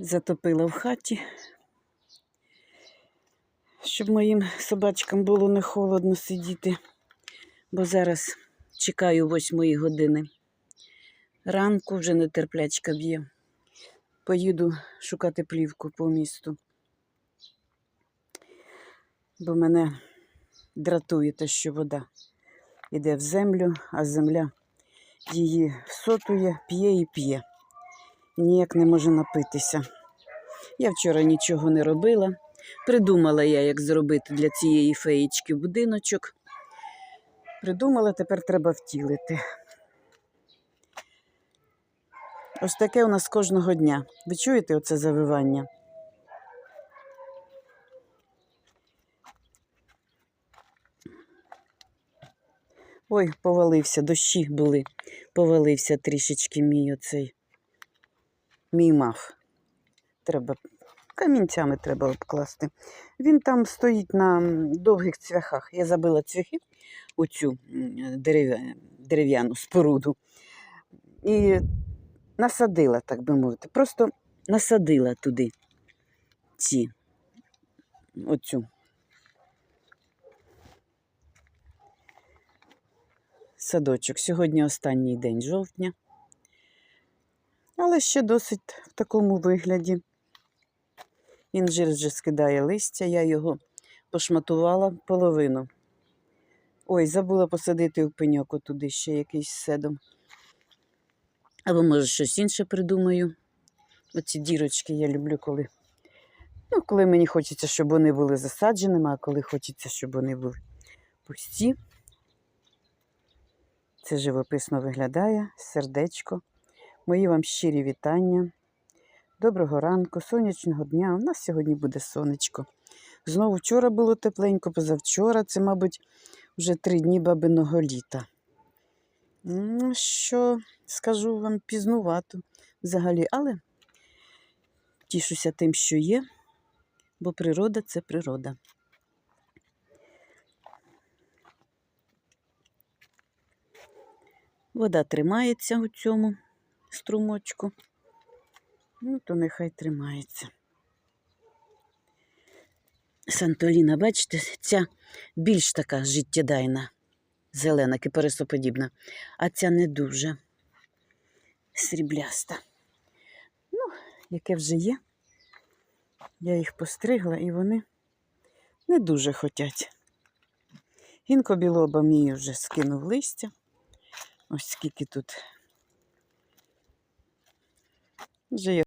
затопила в хаті, щоб моїм собачкам було не холодно сидіти, бо зараз чекаю восьмої години. Ранку вже нетерплячка б'є. Поїду шукати плівку по місту. Бо мене дратує те, що вода йде в землю, а земля її всотує, п'є і п'є. Ніяк не може напитися. Я вчора нічого не робила. Придумала я, як зробити для цієї феєчки будиночок. Придумала, тепер треба втілити. Ось таке у нас кожного дня. Ви чуєте оце завивання? Ой, повалився, дощі були. Повалився трішечки мій оцей. Мій мав. Треба камінцями треба обкласти. Він там стоїть на довгих цвяхах. Я забила цвяхи у цю дерев'яну споруду. І насадила, так би мовити. Просто насадила туди ці оцю. Садочок. Сьогодні останній день жовтня. Але ще досить в такому вигляді. Інжир вже скидає листя, я його пошматувала половину. Ой, забула посадити в пеньок туди ще якийсь седом. Або, може, щось інше придумаю. Оці дірочки я люблю, коли. Ну, коли мені хочеться, щоб вони були засадженими, а коли хочеться, щоб вони були пусті. Це живописно виглядає, сердечко. Мої вам щирі вітання. Доброго ранку, сонячного дня. У нас сьогодні буде сонечко. Знову вчора було тепленько, позавчора. Це, мабуть, вже три дні бабиного літа. Ну, Що скажу вам пізнувато взагалі, але тішуся тим, що є, бо природа це природа. Вода тримається у цьому струмочку. Ну, то нехай тримається. Сантоліна, бачите, ця більш така життєдайна, зелена, кипарисоподібна, а ця не дуже срібляста. Ну, яке вже є. Я їх постригла і вони не дуже хотять. Гінко білоба мій вже скинув листя. Ось скільки тут. Вже є